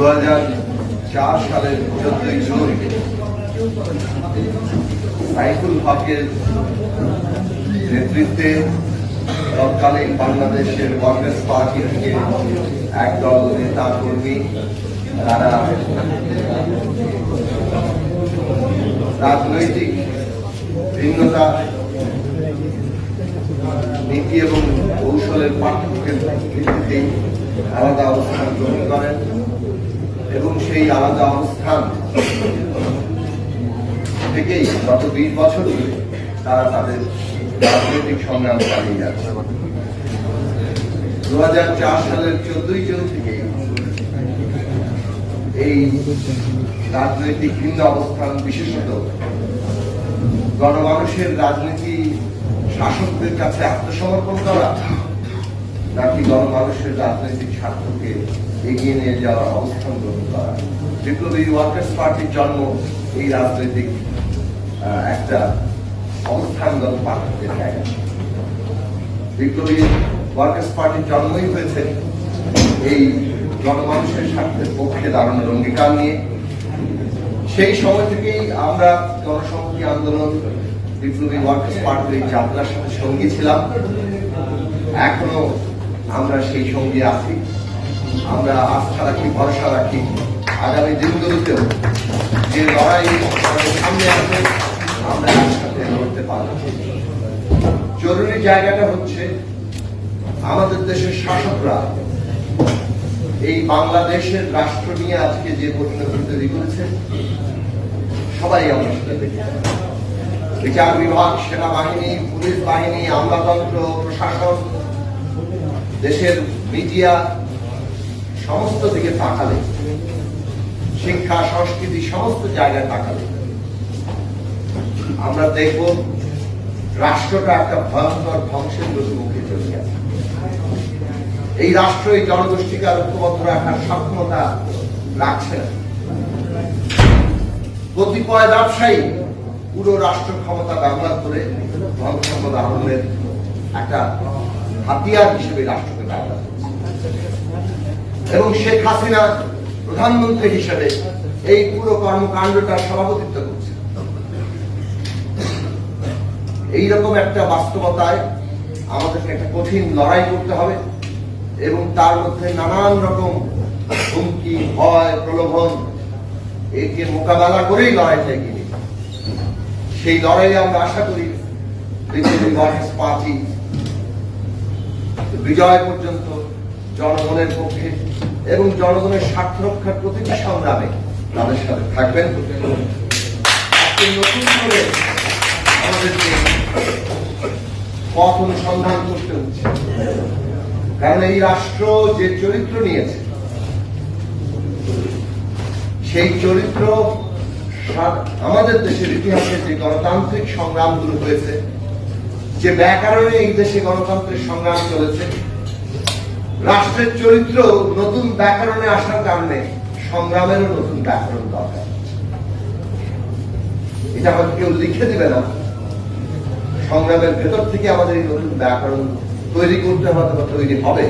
দু চার সালের চোদ্দই জুন সাইফুল হকের নেতৃত্বে তৎকালীন বাংলাদেশের কংগ্রেস পার্টি থেকে একদল নেতা কর্মী তারা রাজনৈতিক ভিন্নতা, নীতি এবং কৌশলের পার্থক্যের ভিত্তিতে আলাদা অবস্থান গ্রহণ করেন। এবং সেই আলাদা অবস্থান থেকেই গত বিশ বছর ধরে তারা তাদের রাজনৈতিক সংগ্রাম চালিয়ে যাচ্ছে। দু হাজার চার সালের চোদ্দই জুন থেকে এই রাজনৈতিক ভিন্ন অবস্থান বিশেষত গণমানুষের রাজনীতি শাসকদের কাছে আত্মসমর্পণ করা, নাকি গণমানুষের রাজনৈতিক স্বার্থকে এগিয়ে নিয়ে যাওয়ার অবস্থান গ্রহণ করা। বিপ্লবী ওয়ার্কার্স পার্টির জন্ম এই রাজনৈতিক একটা অবস্থানগত পার্থক্যের জায়গা। বিপ্লবী ওয়ার্কার্স পার্টির জন্মই হয়েছে এই গণমানুষের স্বার্থের পক্ষে দাঁড়ানোর অঙ্গীকার নিয়ে। সেই সময় থেকেই আমরা জনসংহতি আন্দোলন, বিপ্লবী ওয়ার্কার্স পার্টির এই যাত্রার সাথে সঙ্গী ছিলাম। এখনও আমরা সেই সঙ্গে আছি। আমরা আস্থা রাখি, ভরসা রাখি। আগামী দিনগুলোতেও যে লড়াই সামনে আছে আমরা একসাথে লড়তে পারব। জরুরি জায়গাটা হচ্ছে আমাদের দেশের শাসকরা এই বাংলাদেশের রাষ্ট্র নিয়ে আজকে যে পরিণতি তৈরি করেছে সবাই আমরা সেটা দেখি বিচার বিভাগ, সেনাবাহিনী, পুলিশ বাহিনী, আমলাতন্ত্র, প্রশাসন, দেশের মিডিয়া সমস্ত দিকে তাকালে, শিক্ষা, সংস্কৃতি সমস্ত জায়গায় তাকালে, আমরা দেখব রাষ্ট্রটা একটা ভয়ঙ্কর ধ্বংসের মুখে চলে গেছে। এই রাষ্ট্র, এই জনগোষ্ঠীকে আর ঐক্যবদ্ধ রাখার সক্ষমতা রাখছে না। কতিপয় ব্যবসায়ী পুরো রাষ্ট্র ক্ষমতা ব্যবহার করে ধনসম্পদ আহরণের একটা হাতিয়ার হিসেবে রাষ্ট্রকে ব্যবহার করছে। এবং শেখ হাসিনা প্রধানমন্ত্রী হিসেবে এই পুরো কর্মকাণ্ডটার সভাপতিত্ব করছে এইরকম একটা বাস্তবতায় আমাদেরকে একটা কঠিন লড়াই করতে হবে এবং তার মধ্যে নানান রকম হুমকি, ভয়, প্রলোভন একে মোকাবেলা করেই লড়াইটা এগিয়ে নিতে হবে। সেই লড়াইয়ে আমরা আশা করি পার্টি বিজয় পর্যন্ত জনগণের পক্ষে এবং জনগণের স্বার্থ রক্ষার প্রতিটি সংগ্রামে তাদের সাথে থাকবেন। নতুন করে আমাদেরকে পথ অনুসন্ধান করতে হচ্ছে। কারণ এই রাষ্ট্র যে চরিত্র নিয়েছে, সেই চরিত্র আমাদের দেশের ইতিহাসে যে গণতান্ত্রিক সংগ্রামগুলো হয়েছে, যে ব্যাকরণে এই দেশে গণতন্ত্রের সংগ্রাম চলেছে রাষ্ট্রের চরিত্র নতুন ব্যাকরণে আসার কারণে সংগ্রামেরও নতুন ব্যাকরণ দরকার। এটা আমাদের কেউ লিখে দেবে না। সংগ্রামের ভেতর থেকে আমাদের এই নতুন ব্যাকরণ তৈরি করতে হবে বা তৈরি হবে।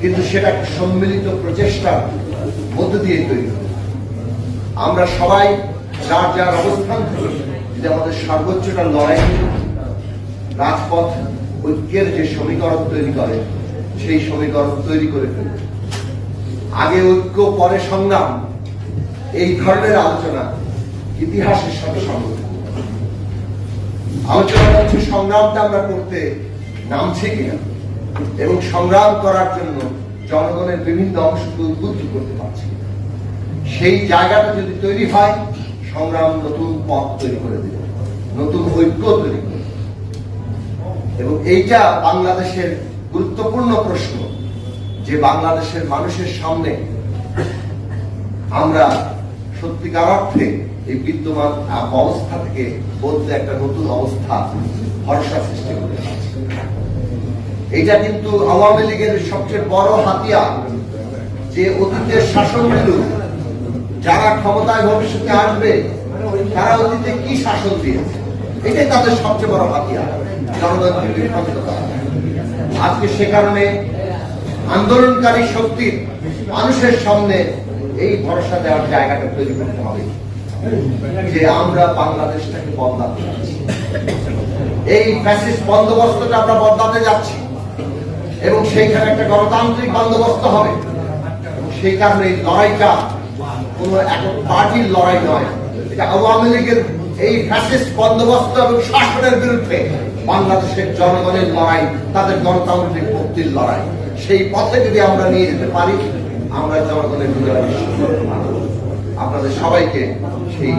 কিন্তু সেটা সম্মিলিত প্রচেষ্টার মধ্য দিয়ে তৈরি হবে। আমরা সবাই যার যার অবস্থান যদি আমাদের সর্বোচ্চটা লড়াই রাজপথ ঐক্যের যে সমীকরণ তৈরি করে, সেই সমীকরণ তৈরি করে ফেলবে আগে ঐক্য, পরে সংগ্রাম, এই ধরনের আলোচনা ইতিহাসের সাথে সংগত আলোচনা হচ্ছে সংগ্রামটা আমরা করতে নামছে কিনা, এবং সংগ্রাম করার জন্য জনগণের বিভিন্ন অংশকে উদ্বুদ্ধ করতে পারছি সেই জায়গাটা যদি তৈরি হয়, সংগ্রাম নতুন পথ তৈরি করে দেবে, নতুন ঐক্য তৈরি করে। এবং এইটা বাংলাদেশের গুরুত্বপূর্ণ প্রশ্ন যে বাংলাদেশের মানুষের সামনে আমরা সত্যিকার অর্থে এই বিদ্যমান অবস্থা থেকে বলতে একটা নতুন অবস্থা, ভরসা সৃষ্টি করে এটা কিন্তু আওয়ামী লীগের সবচেয়ে বড় হাতিয়ার যে অতীতের শাসন শাসনগুলো যারা ক্ষমতায় ভবিষ্যতে আসবে, তারা অতীতে কি শাসন দিয়েছে? এটাই তাদের সবচেয়ে বড় হাতিয়ার। আজকে সে কারণে আন্দোলনকারী শক্তির মানুষের সামনে এই ভরসা দেওয়ার জায়গাটা তৈরি করতে হবে, যে আমরা বাংলাদেশটাকে বদলাতে যাচ্ছি। এই ফ্যাসিস্ট বন্দোবস্তটা আমরা বদলাতে যাচ্ছি, এবং সেইখানে একটা গণতান্ত্রিক বন্দোবস্ত হবে। সেই কারণে এই লড়াইটা কোনো একক পার্টির লড়াই নয়, এটা আওয়ামী লীগের এই ফ্যাসিস্ট বন্দোবস্ত এবং শাসনের বিরুদ্ধে বাংলাদেশের জনগণের লড়াই, তাদের গণতান্ত্রিক মুক্তির লড়াই। সেই পথে যদি আমরা নিয়ে যেতে পারি, আমরা জনগণের। আপনাদের সবাইকে সেই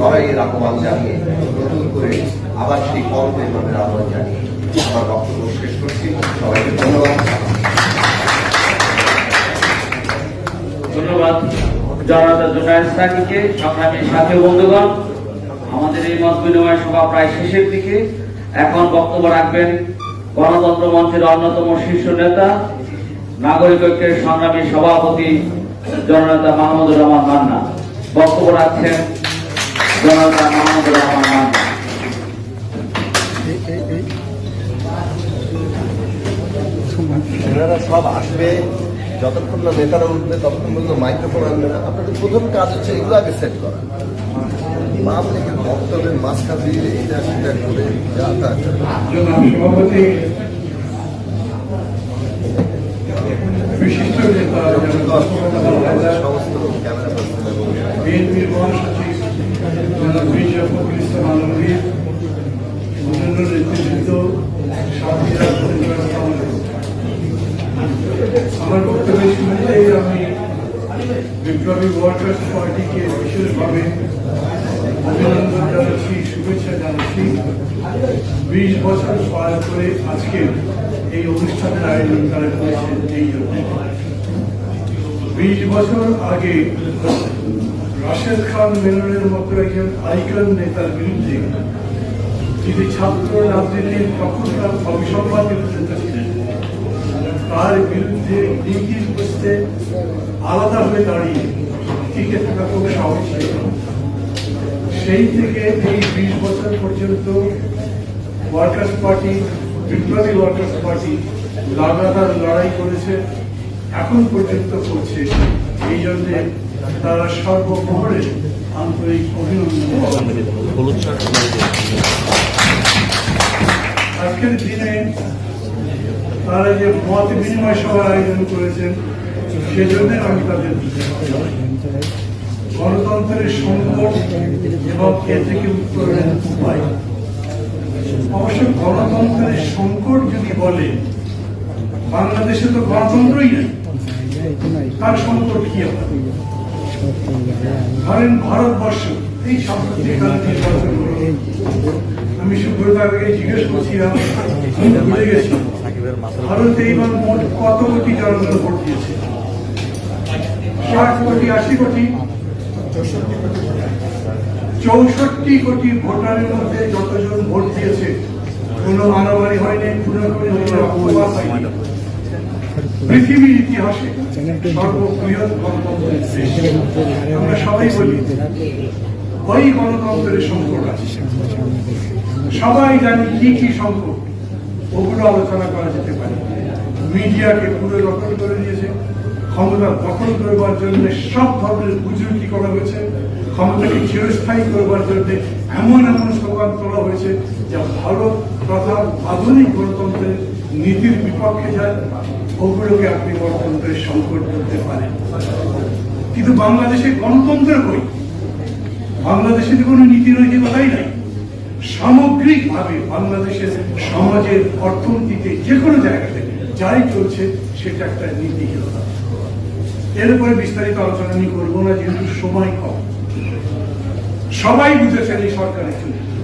লড়াইয়ের আহ্বান জানিয়ে, নতুন করে আবার সেই আমাদের আহ্বান জানিয়ে আমার বক্তব্য শেষ করছি। সবাইকে ধন্যবাদ। ধন্যবাদ জনতা জোনায়দ সাকিকে সংগ্রামী সাথী বন্ধুগণ, আমাদের এই মত বিনিময় সভা প্রায় শেষের দিকে। এখন বক্তব্য রাখবেন গণতন্ত্র মঞ্চের অন্যতম শীর্ষ নেতা, নাগরিক ঐক্যের সংগ্রামী সভাপতি জননেতা মাহমুদুর রহমান মান্না। বক্তব্য রাখছেন জননেতা মাহমুদুর রহমান মান্না। সব আসবে, যতক্ষণ না নেতারা উঠবে, ততক্ষণ পর্যন্ত মাইক্রোফোন আনবে না। আপনাদের প্রথম কাজ হচ্ছে এগুলো আগে সেট করা। লীগের বক্তব্যের মাঝখান দিয়ে এইটা সেটা করে যা সভাপতি বিশিষ্ট নেতা জনাব সমস্ত ক্যামেরা বিএনপির মহাসচিব জনাব ইসলাম আলমগীর অন্যান্য নেতৃবৃন্দ সাথীরা পরিবার আসসালামু আলাইকুম। আমার বক্তব্যের শুরুতে আমি বিপ্লবী ওয়ার্কার্স পার্টিকে বিশেষভাবে অভিনন্দন জানাচ্ছি শুভেচ্ছা জানাচ্ছি বিশ বছর পার করে আজকে এই অনুষ্ঠানের আয়োজন তারা করেছেন এই বিশ বছর আগে রাশেদ খান মেননের মতো একজন আইকন নেতার বিরুদ্ধে যিনি ছাত্র রাজনীতির তখনকার অবিসম্বাদিত নেতা ছিলেন, তার বিরুদ্ধে নীতির বসতে আলাদা হয়ে দাঁড়িয়ে টিকে থাকা খুব সহজ ছিল। সেই থেকে এই বিশ বছর পর্যন্ত ওয়ার্কার্স পার্টি বিপ্লবী ওয়ার্কার্স পার্টি লাগাতার লড়াই করেছে, এখন পর্যন্ত করছে এই জন্যে তারা সর্বমহলে আন্তরিক অভিনন্দন আজকের দিনে তারা যে মত বিনিময় সভার আয়োজন করেছেন, সেজন্য আমি তাদের। গণতন্ত্রের সংকট এবং এ থেকে উত্তরণের উপায়। অবশ্য গণতন্ত্রের সংকট যদি বলে, বাংলাদেশে তো গণতন্ত্রই নেই। তার সংকট কি ধরেন ভারতবর্ষ, এই। আমি সুব্রতাকে জিজ্ঞেস করছিলাম ভারতে এইবার মোট কত কোটি জনগণ ভোট দিয়েছে? ষাট কোটি, আশি কোটি? চৌষট্টি কোটি ভোটারের মধ্যে যতজন ভোট দিয়েছে, কোনো মারামারি হয়নি, কোনো পৃথিবীর ইতিহাসে আমরা সবাই বলি, ওই গণতন্ত্রের সংকট আছে। সবাই জানি কি কি সংকট, ওগুলো আলোচনা করা যেতে পারে। মিডিয়াকে পুরো দখল করে দিয়েছে। ক্ষমতা দখল করবার জন্য সব ধরনের বুজরুকি করা হয়েছে। ক্ষমতাকে চিরস্থায়ী করবার জন্য এমন এমন স্লোগান তোলা হয়েছে যা ভারত তথা আধুনিক গণতন্ত্রের নীতির বিপক্ষে যায় ওগুলোকে আপনি গণতন্ত্রের সংকট করতে পারেন। কিন্তু বাংলাদেশে গণতন্ত্র কই? বাংলাদেশে তো কোনো নীতি নৈতিকতাই নাই। সামগ্রিকভাবে বাংলাদেশের সমাজের অর্থনীতিতে যে কোনো জায়গাতে যাই চলছে, সেটা একটা নীতিহীনতা। এর উপরে বিস্তারিত আলোচনা আমি করব না, যেহেতু সময় কম। সবাই বুঝেছেন এই সরকারের চরিত্র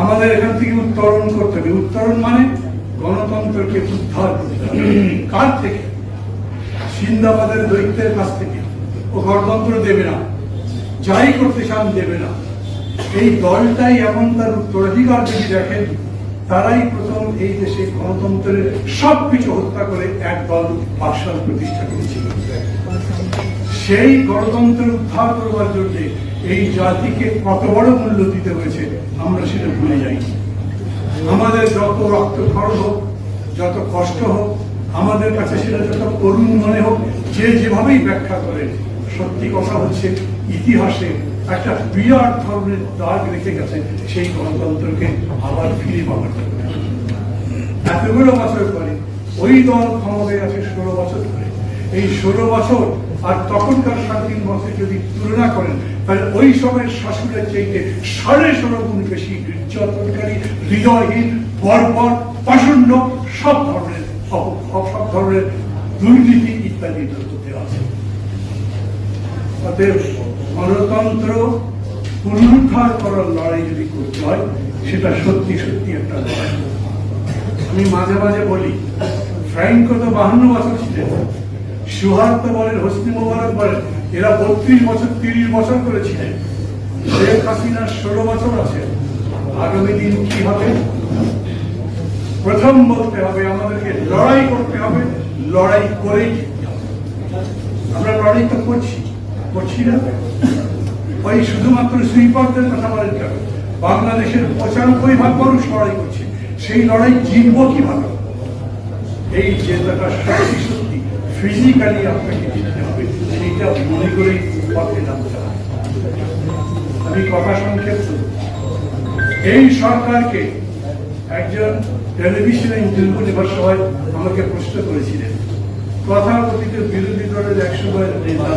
আমাদের এখান থেকে উত্তরণ করতে হবে। উত্তরণ মানে গণতন্ত্রকে উদ্ধার করতে হবে। কার থেকে? সিন্দাবাদের দৈত্যের কাছ থেকে। ও গণতন্ত্র দেবে না। যাই করতে চান, দেবে না। এই দলটাই এমন তার উত্তরাধিকার যদি দেখেন, তারাই প্রথম এই দেশে গণতন্ত্রের সবকিছু হত্যা করে এক দল পাঠশাল প্রতিষ্ঠা করেছিল। সেই গণতন্ত্র উদ্ধার করবার জন্য এই জাতিকে কত বড় মূল্য দিতে হয়েছে, আমরা সেটা ভুলে যাই। আমাদের যত রক্ত খরচ হোক, যত কষ্ট হোক, আমাদের কাছে সেটা যত করুণ মনে হোক, যে যেভাবেই ব্যাখ্যা করেন, সত্যি কথা হচ্ছে ইতিহাসে একটা বিরাট ধরনের দাগ রেখে গেছে সেই গণতন্ত্রকে আবার ফিরে পাওয়ার জন্য। এতগুলো বছর পরে, ওই দল ক্ষমতায় আছে ষোলো বছর ধরে। এই ষোলো বছর আর তখনকার সাত তিন বছর যদি তুলনা করেন, তাহলে ওই সময়ের শাসনের চাইতে সাড়ে ষোলো গুণ বেশি নির্যাতনকারী হৃদয়হীন, বর্বর পাষণ্ড সব ধরনের সব ধরনের দুর্নীতি ইত্যাদি তথ্য আছে। অতএব গণতন্ত্র পুনরুদ্ধার করার লড়াই যদি করতে হয়, সেটা সত্যি সত্যি একটা লড়াই। আমি মাঝে মাঝে বলি ফ্র্যাঙ্কো তো বাহান্ন বছর ছিলেন। সুহার্ত বলেন, হোসনি মোবারক বলেন, এরা বত্রিশ বছর, তিরিশ বছর করেছিলেন শেখ হাসিনার ষোলো বছর আছে। আগামী দিন কি হবে? প্রথম বলতে হবে, আমাদেরকে লড়াই করতে হবে, লড়াই করেই আমরা লড়াই তো করছি করছি না। ওই শুধুমাত্র সুইপারদের কথা বলেন কেন? বাংলাদেশের পঁচানব্বই ভাগ মানুষ লড়াই করছে। সেই লড়াই জিতবো কীভাবে? এই জেতাটা সত্যি সত্যি ফিজিক্যালি আপনাকে জিততে হবে, সেইটা মনে করেই পথে নামতে হবে আমি কথা সংক্ষেপ এই সরকারকে একজন টেলিভিশনে ইন্টারভিউ নেবার সময় আমাকে প্রশ্ন করেছিলেন। তথাকথিত বিরোধী দলের একসময় নেতা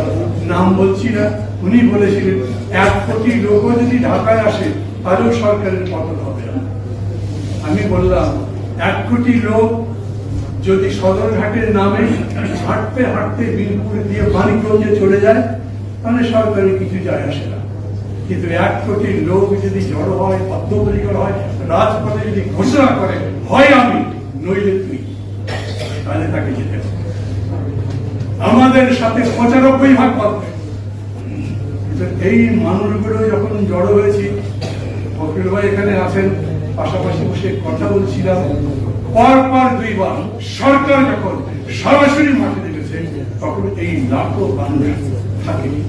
নাম বলছি না, উনি বলেছিলেন, এক কোটি লোকও যদি ঢাকায় আসে তাহলেও সরকারের পতন আমি বললাম, এক কোটি লোক যদি সদরঘাটের নামে হাঁটতে হাঁটতে বিনপুরে দিয়ে মানিকগঞ্জে চলে যায়, তাহলে সরকারের কিছু যায় আসে না। কিন্তু এক কোটি লোক যদি জড়ো হয় বদ্ধপরিকর হয়, রাজপথে যদি ঘোষণা করে, হয় আমি, নইলে তুই তাহলে তাকে যেতে আমাদের সাথে পঁচানব্বই ভাগ পাবে এই মানুষগুলো যখন জড়ো হয়েছি ফকির ভাই এখানে আছেন পাশাপাশি বসে কথা বলছিলাম। পর পর দুইবার সরকার যখন সরাসরি মাঠে নেমেছে, তখন এই লাখো মানুষ থাকেনি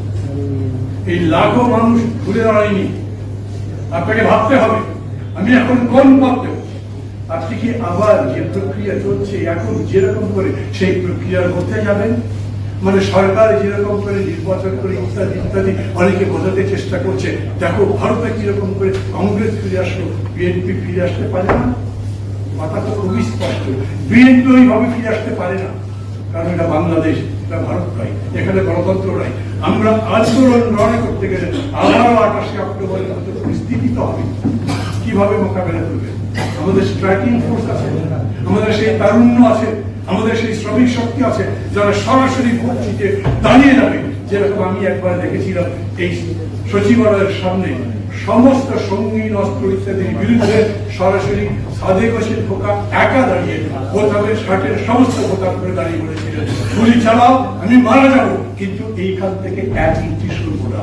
এই লাখো মানুষ ঘুরে দাঁড়ায়নি। আপনাকে ভাবতে হবে, আমি এখন কোন পথে? আপনি কি আবার যে প্রক্রিয়া চলছে, এখন যেরকম করে সেই প্রক্রিয়ার মধ্যে যাবেন? মানে সরকার যেরকম করে নির্বাচন করে ইত্যাদি ইত্যাদি, অনেকে বোঝাতে চেষ্টা করছে, দেখো ভারতে কীরকম করে কংগ্রেস ফিরে আসলো বিএনপি ফিরে আসতে পারে না? কথা তো খুবই স্পষ্ট। বিএনপি ওইভাবে ফিরে আসতে পারে না, কারণ এটা বাংলাদেশ, এটা ভারত নয়, এখানে গণতন্ত্র নয়। আমরা আন্দোলন লড়াই করতে গেলে আবারও আঠাশে অক্টোবরের মতো পরিস্থিতি তো হবে। কীভাবে মোকাবেলা করবে? আমাদের স্ট্রাইকিং ফোর্স আছে, আমাদের সেই তারুণ্য আছে আমাদের সেই শ্রমিক শক্তি আছে যারা সরাসরি ভোট দাঁড়িয়ে যাবে। যেরকম আমি একবার দেখেছিলাম এই সচিবালয়ের সামনে সমস্ত সঙ্গীন অস্ত্র ইত্যাদির বিরুদ্ধে সরাসরি সাদেক হোসেন খোকা একা দাঁড়িয়ে বোতামের শার্টের সমস্ত বোতাম করে দাঁড়িয়ে বলেছিলেন, গুলি চালাও, আমি মারা যাব। কিন্তু এইখান থেকে এক ইঞ্চি শুরু না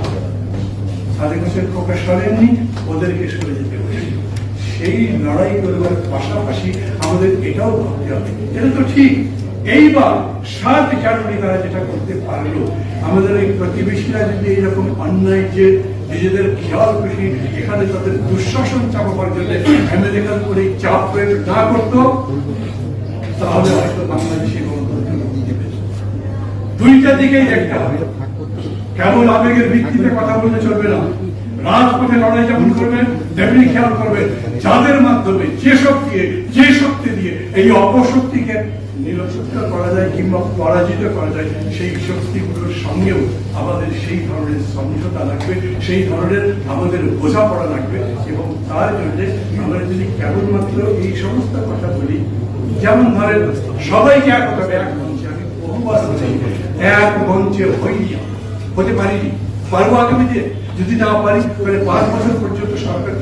সাদেক হোসেন খোকা সরেননি, ওদেরকে সরে সেই লড়াই করবার পাশাপাশি আমাদের এটাও ভাবতে হবে। এটা তো ঠিক। এইবার সাত জানুয়ারি তারা যেটা করতে পারল, আমাদের এই প্রতিবেশীরা যদি এইরকম অন্যায় যে নিজেদের খেয়াল খুশি, এখানে তাদের দুঃশাসন চাপাবার জন্য আমেরিকান করে চাপ প্রয়োগ না করতো, তাহলে হয়তো বাংলাদেশে দুইটা দিকেই দেখতে হবে। কেবল আবেগের ভিত্তিতে কথা বলতে চলবে না। রাজপথে লড়াই যেমন করবেন তেমনি খেয়াল করবেন যাদের মাধ্যমে যে শক্তি যে শক্তি দিয়ে এই অপশক্তিকে নিরসত্তা করা যায় কিংবা পরাজিত করা যায়, সেই শক্তিগুলোর সঙ্গেও আমাদের সেই ধরনের সমঝোতা লাগবে, সেই ধরনের আমাদের বোঝাপড়া লাগবে এবং তার জন্য আমরা যদি কেবলমাত্র এই সমস্ত কথা বলি, যেমন ধরেন সবাইকে এক কথা এক মঞ্চে। আমি বহুবার এক মঞ্চে হইনি, হতে পারিনি। পারব আগামীতে? যদি না পারি তাহলে পাঁচ বছর পর্যন্ত সরকার।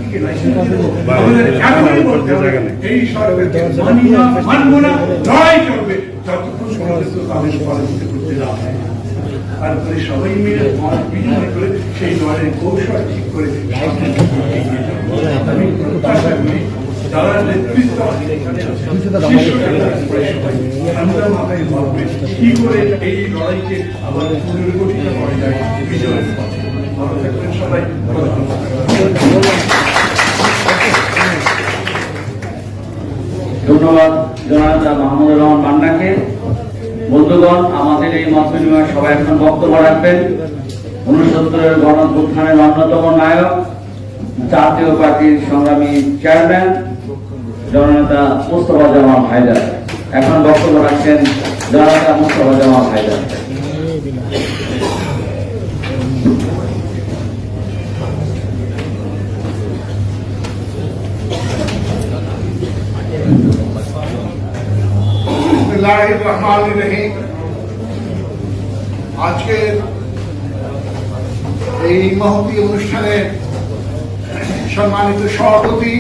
আমাদের এখনই বলতে হবে, এই সরকারকে মানি না মানবো না লড়াই করবে যতক্ষণ পর্যন্ত তাদের পরাজিত করতে না তারপরে সবাই মিলে মত বিনিময় করে সেই কৌশল ঠিক করে। আমি প্রত্যাশা করি যারা নেতৃত্ব মাথায় ভাববে কি করে এই লড়াইকে আবার পুনর্গঠিত করা যায় বিজয়ের পথে ধন্যবাদ জনাব মাহমুদুর রহমান পান্নাকে বন্ধুগণ, আমাদের এই মত বিনিময় সবাই এখন বক্তব্য রাখবেন। উনসত্তরের গণপ্রথানের অন্যতম নায়ক, জাতীয় পার্টির সংগ্রামী চেয়ারম্যান, জননেতা মুস্তফা জামাল হায়দার। এখন বক্তব্য রাখছেন জননেতা মুস্তফা জামাল হায়দার। আজকের এই মহতি অনুষ্ঠানের সম্মানিত সভাপতি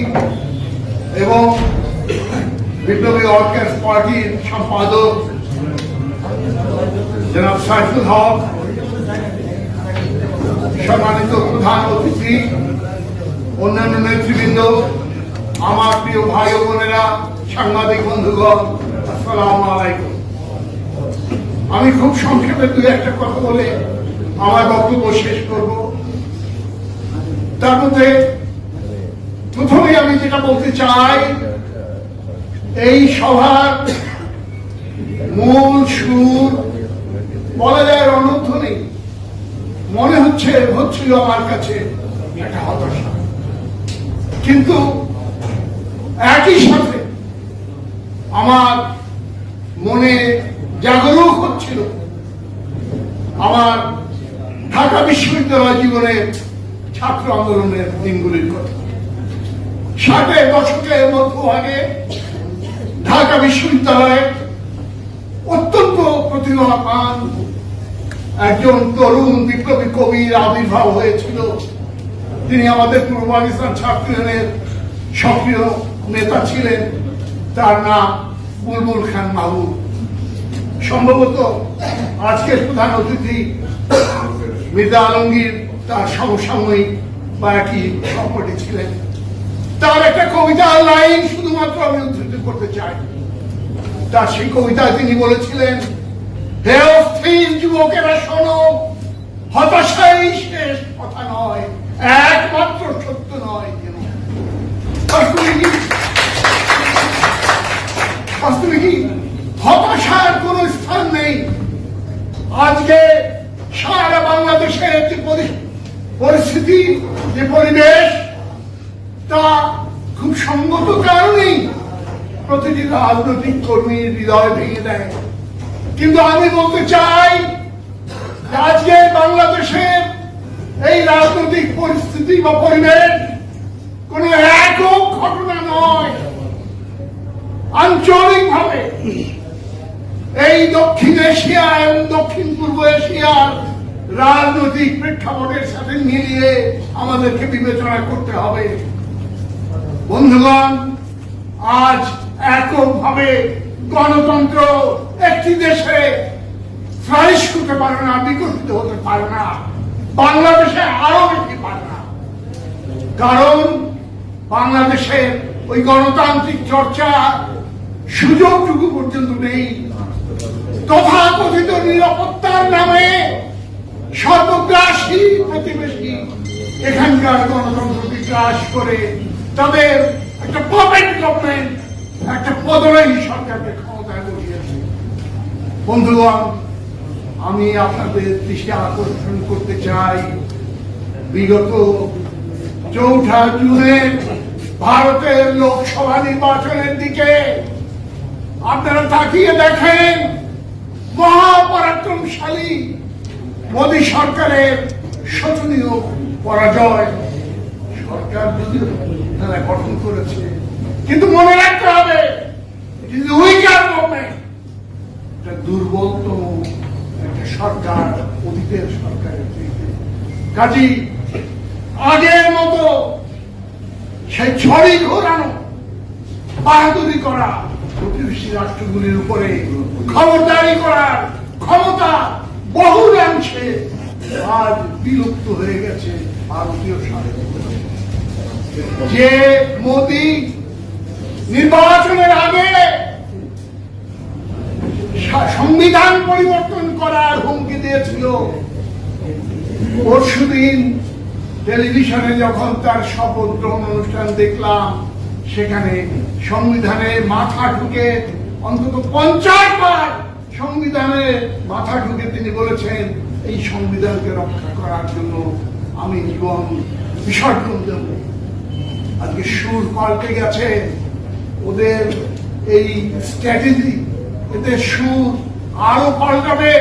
এবং বিপ্লবী ওয়ার্কার্স পার্টির সম্পাদক জনাব সাইফুল হক, সম্মানিত প্রধান অতিথি, অন্যান্য নেতৃবৃন্দ, আমার প্রিয় ভাই বোনেরা, সাংবাদিক বন্ধুগণ আমি খুব সংক্ষেপে দুই একটা কথা বলে আমার বক্তব্য শেষ করব। তার মধ্যে প্রথমে আমি যেটা বলতে চাই, এই সভার মূল সুর বলা যায় অনর্থ নেই। মনে হচ্ছে, হচ্ছিল আমার কাছে একটা হতাশা। কিন্তু একই সাথে আমার মনে জাগরুক হচ্ছিল। আমার ঢাকা বিশ্ববিদ্যালয় জীবনের ছাত্র আন্দোলনের দিনগুলির কথা। ষাটের দশকের মধ্যভাগে ঢাকা বিশ্ববিদ্যালয়ে অত্যন্ত প্রতিভাবান একজন তরুণ বিপ্লবী কবির আবির্ভাব হয়েছিল। তিনি আমাদের পূর্ব পাকিস্তান ছাত্র ইউনিয়নের সক্রিয় নেতা ছিলেন। তার নাম বুলবুল খান মাহবুব সম্ভবত আজকের প্রধান অতিথি মির্জা আলমগীর তার সমসাময়িক বা একই সহপাঠী ছিলেন। তার একটা কবিতার লাইন শুধুমাত্র আমি উদ্ধৃত করতে চাই। তার সেই কবিতায় তিনি বলেছিলেন, হে অস্থির যুবকেরা, শোনো, হতাশাই শেষ কথা নয়, একমাত্র সত্য নয় বাস্তবে কি? বাস্তবে কি? হতাশার কোন স্থান নেই। আজকে সারা বাংলাদেশের একটি পরি- পরিস্থিতি যে পরিবেশ তা খুব সঙ্গত কারণেই প্রতিটি রাজনৈতিক কর্মীর হৃদয় ভেঙে দেয়। কিন্তু আমি বলতে চাই আজকে বাংলাদেশের এই রাজনৈতিক পরিস্থিতি বা পরিবেশ কোন একক ঘটনা নয়। আঞ্চলিক ভাবে এই দক্ষিণ এশিয়া এবং দক্ষিণ পূর্ব এশিয়ার রাজনৈতিক প্রেক্ষাপটের সাথে মিলিয়ে আমাদেরকে বিবেচনা করতে হবে। বন্ধুগণ, আজ এককভাবে গণতন্ত্র একটি দেশে ফ্লারিশ করতে পারে না, বিকশিত হতে পারে না, বাংলাদেশে আরও বেশি পারে না। কারণ বাংলাদেশের ওই গণতান্ত্রিক চর্চা সুযোগটুকু পর্যন্ত নেই। তথাকথিত নিরাপত্তার নামে সর্বগ্রাসী প্রতিবেশী এখানকার গণতন্ত্রকে গ্রাস করে তাদের একটা পপেট গভর্নমেন্ট একটা পদরাহী সরকারকে ক্ষমতায় বসিয়েছে। বন্ধুগণ, আমি আপনাদের দৃষ্টি আকর্ষণ করতে চাই। বিগত চৌঠা জুনে ভারতের লোকসভা নির্বাচনের দিকে আপনারা তাকিয়ে দেখেন, মহাপরাক্রমশালী মোদী সরকারের শোচনীয় পরাজয় সরকার যদিও তারা গঠন করেছে, কিন্তু মনে রাখতে হবে উইকার গভর্নমেন্ট একটা দুর্বলতম একটা সরকার, অতীতের সরকারের। কাজী আগের মতো সেই ছড়ি ঘোরানো, বাহাদুরি করা প্রতিবেশী রাষ্ট্রগুলির উপরে খবরদারি করার ক্ষমতা বহুলাংশে আজ বিলুপ্ত হয়ে গেছে ভারতীয় যে মোদি নির্বাচনের আগে সংবিধান পরিবর্তন করার হুমকি দিয়েছিল, পরশুদিন টেলিভিশনে যখন তার শপথ গ্রহণ অনুষ্ঠান দেখলাম, সেখানে সংবিধানে মাথা ঢুকে অন্তত পঞ্চাশ বার সংবিধানে মাথা ঢুকে তিনি বলেছেন, এই সংবিধানকে রক্ষা করার জন্য আমি জীবন বিসর্জন দেব। আজকে সুর পাল্টে গেছে। ওদের এই স্ট্র্যাটেজি এতে সুর আরও পাল্টাবে।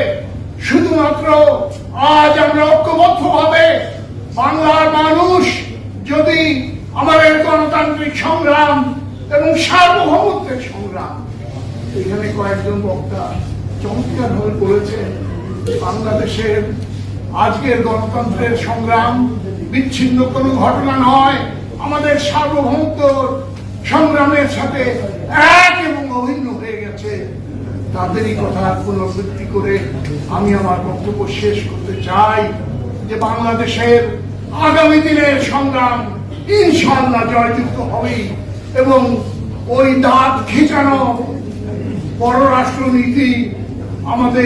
শুধুমাত্র আজ আমরা ঐক্যবদ্ধ ভাবে বাংলার মানুষ যদি আমাদের গণতান্ত্রিক সংগ্রাম এবং সার্বভৌমত্বের সংগ্রাম। এখানে কয়েকজন বক্তা চমৎকার ভাবে বলেছেন, বাংলাদেশের আজকের গণতন্ত্রের সংগ্রাম বিচ্ছিন্ন কোনো ঘটনা নয়। আমাদের সার্বভৌমত্ব সংগ্রামের সাথে এক এবং অভিন্ন হয়ে গেছে। তাদেরই কথা পুনরাবৃত্তি করে আমি আমার বক্তব্য শেষ করতে চাই যে বাংলাদেশের আগামী দিনের সংগ্রাম ইনশাল্লাহ জয়যুক্ত হবেই। এবং ওই দাঁত খিচানো পররাষ্ট্রনীতি আমাদের